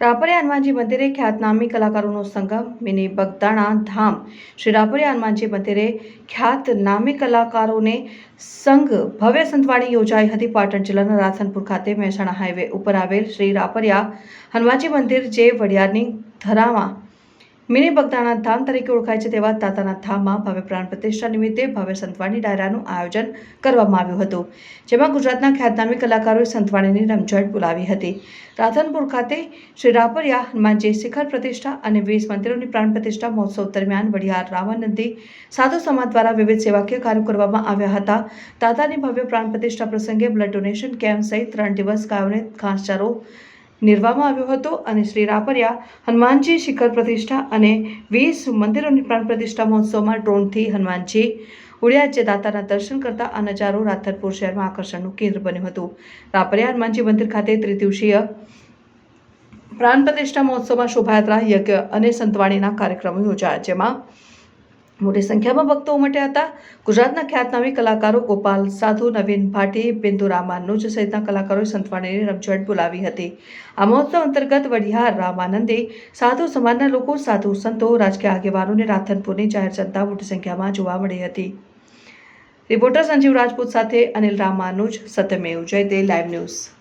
રાપરિયા હનુમાનજી મંદિરે ખ્યાતનામી કલાકારોનો સંગમ, મિની બગદાણા ધામ. શ્રી રાપરિયા હનુમાનજી મંદિરે ખ્યાતનામી કલાકારોને સંઘ, ભવ્ય સંતવાણી યોજાઈ હતી પાટણ જિલ્લાના રાધનપુર ખાતે મહેસાણા હાઈવે ઉપર આવેલ શ્રી રાપરિયા હનુમાનજી મંદિર જે વડિયારની ધરામાં મિની બગદાણા ધામ તરીકે ઓળખાય છે તેવા તાતાના ધામમાં ભવ્ય પ્રાણ પ્રતિષ્ઠા નિમિત્તે ભવ્ય સંતવાણી ડાયરાનું આયોજન કરવામાં આવ્યું હતું, જેમાં ગુજરાતના ખ્યાતનામી કલાકારોએ સંતવાણીની રમઝટ બોલાવી હતી. રાધનપુર ખાતે શ્રી રાપરિયા હનુમાનજી શિખર પ્રતિષ્ઠા અને વીસ મંદિરોની પ્રાણ પ્રતિષ્ઠા મહોત્સવ દરમિયાન વડિયાર રામાનંદી સાધુ સમાજ દ્વારા વિવિધ સેવાકીય કાર્યો કરવામાં આવ્યા હતા. તાતાની ભવ્ય પ્રાણ પ્રતિષ્ઠા પ્રસંગે બ્લડ ડોનેશન કેમ્પ સહિત ત્રણ દિવસ ગાયોને ઘાસચારો નિર્વામાં આવ્યો હતો અને શ્રી રાપરિયા હનુમાનજી શિખર પ્રતિષ્ઠા અને વીસ મંદિરોની પ્રાણ પ્રતિષ્ઠા મહોત્સવમાં ડ્રોનથી હનુમાનજી ઉડ્યા જે દાતાના દર્શન કરતા આ નજારો રાથરપુર શહેરમાં આકર્ષણનું કેન્દ્ર બન્યું હતું. રાપરિયા હનુમાનજી મંદિર ખાતે ત્રિદિવસીય પ્રાણ પ્રતિષ્ઠા મહોત્સવમાં શોભાયાત્રા, યજ્ઞ અને સંતવાણીના કાર્યક્રમો યોજાયા, જેમાં મોટી સંખ્યામાં ભક્તો ઉમટ્યા હતા. ગુજરાતના ખ્યાતનામી કલાકારો ગોપાલ સાધુ, નવીન ભાટી, બિંદુ રામાનુજ સહિતના કલાકારોએ સંતવાણીની રમઝટ બોલાવી હતી. આ મહોત્સવ અંતર્ગત વડિયાર રામાનંદે સાધુ સમાજના લોકો, સાધુ સંતો, રાજકીય આગેવાનોને રાધનપુરની જાહેર જનતા મોટી સંખ્યામાં જોવા મળી હતી. રિપોર્ટર સંજીવ રાજપૂત સાથે અનિલ રામાનુજ, સત્યમેવ જયતે, લાઈવ ન્યૂઝ.